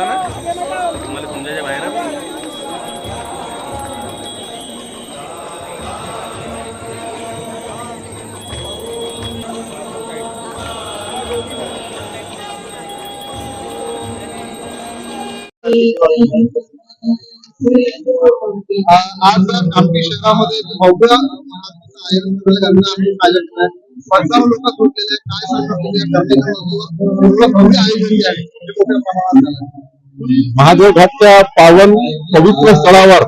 झाला ना तुम्हाला समजायच्या बाहेर आज आमच्या शहरामध्ये भव्य महाराष्ट्राचं आयोजन आम्ही माझ्याकडे पंचावन्न लोक सोडलेले आहेत. काय? एवढं भव्य आयोजन जे आहे ते मोठ्या प्रमाणात झालं आहे. महादेव घाटच्या पावन पवित्र स्थळावर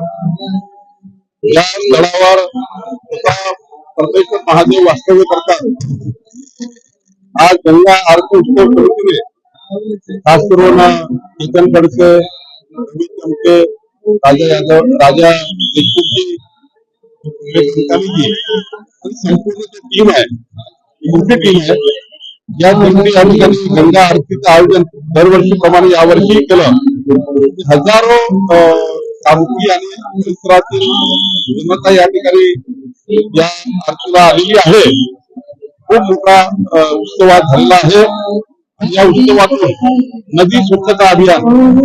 या स्थळावर परमेश्वर महादेव वास्तव्य करतात. आज गंगा आरती उत्सव समितीने खास करून रवी चमके राजा यादव राजा देशमुखजी संपूर्ण जी टीम आहे मोठी टीम आहे या टीमने या ठिकाणी गंगा आरतीचं आयोजन दरवर्षीप्रमाणे यावर्षी केलं. हजारो अं, आणि परिसरातील जनता या ठिकाणी या आरतीला आलेली आहे. खूप मोठा अं, उत्सव झालेला आहे. या उत्सवातून नदी स्वच्छता अभियान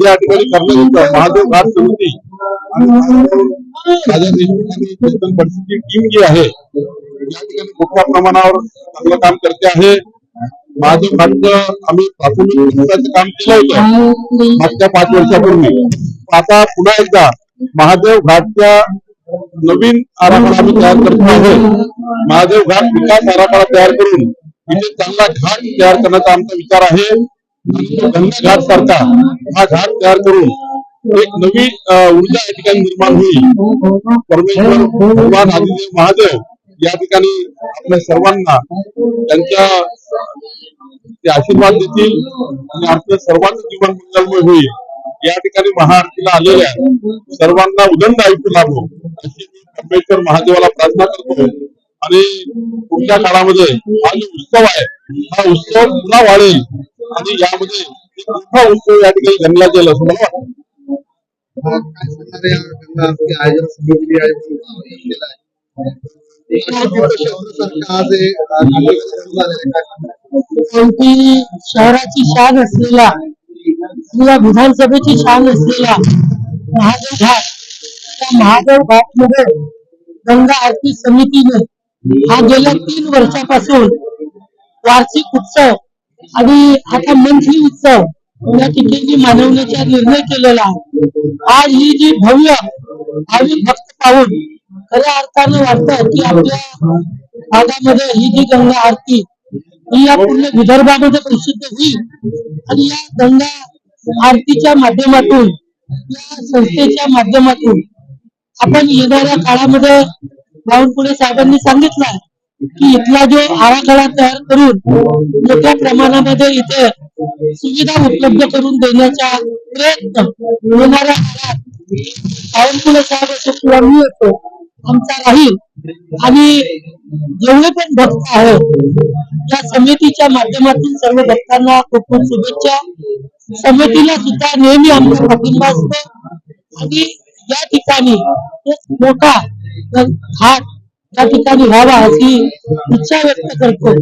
जे या ठिकाणी करण्यात येतं महादेव घाट समिती आणि राजा देशमुख आणि टीम जी आहे मोठ्या प्रमाणावर चांगलं काम करते आहे. महादेव घाटचं आम्ही प्राथमिक काम केलं होतं. मागच्या पाच वर्षापूर्वी. आता पुन्हा एकदा महादेव घाटच्या नवीन आराखडा आम्ही तयार करतो आहोत महादेव घाट विकास आराखडा तयार करून म्हणजे चांगला घाट तयार करण्याचा आमचा विचार आहे. गंगा घाट सारखा हा घाट तयार करून एक नवी ऊर्जा या ठिकाणी निर्माण होईल. परमेश्वर भगवान आदिदेव महादेव या ठिकाणी आपल्या सर्वांना त्यांच्या ते आशीर्वाद देतील आणि आपल्या सर्वांचं जीवन मंगलमय होईल. या ठिकाणी महाआरतीला आलेल्या सर्वांना उदंड आयुष्य लाभो. अशी आंबेडकर महादेवाला प्रार्थना करतो. आणि पुढच्या काळामध्ये हा जो उत्सव आहे हा उत्सव पुन्हा वाढेल. आणि यामध्ये मोठा उत्सव या ठिकाणी गणला जाईल असं मला वाटतं. आयोजन समितीने आयोजन केलं आहे. कोणती शहराची शान असलेला किंवा विधानसभेची शान असलेला महादेव घाट त्या महादेव घाटमध्ये गंगा आरती समितीने हा गेल्या तीन वर्षापासून वार्षिक उत्सव आणि आता मंथली उत्सव या ठिकाणी मानवण्याचा निर्णय केलेला आहे. आज ही जी भव्य भाविक भक्त पाहून खऱ्या अर्थानं वाटतं की आपल्या भागामध्ये ही जी गंगा आरती ही या पूर्ण विदर्भामध्ये प्रसिद्ध होईल. आणि या गंगा आरतीच्या माध्यमातून या संस्थेच्या माध्यमातून आपण येणाऱ्या काळामध्ये बावनकुळे साहेबांनी सांगितलं की इथला जो आराखडा तयार करून मोठ्या प्रमाणामध्ये इथे सुविधा उपलब्ध करून देण्याचा प्रयत्न येणाऱ्या काळात बावनकुळे साहेब असो किंवा मी असो आमचा राहील आणि जेवढे पण भक्त आहेत या समितीच्या माध्यमातून सर्व भक्तांना खूप खूप शुभेच्छा. समितीला सुद्धा नेहमी आमचा पाठिंबा असतो. आणि या ठिकाणी एक मोठा घाट या ठिकाणी व्हावा अशी इच्छा व्यक्त करतो.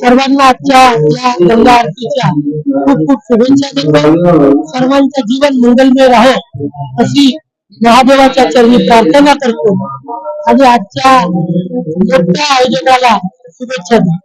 सर्वांना आजच्या या गंगा आरतीच्या खूप खूप शुभेच्छा देतो. सर्वांचं जीवन मंगलमय राहो अशी महादेवाच्या चरणी प्रार्थना करतो. आणि आजच्या मोठ्या आयोजनाला शुभेच्छा देतो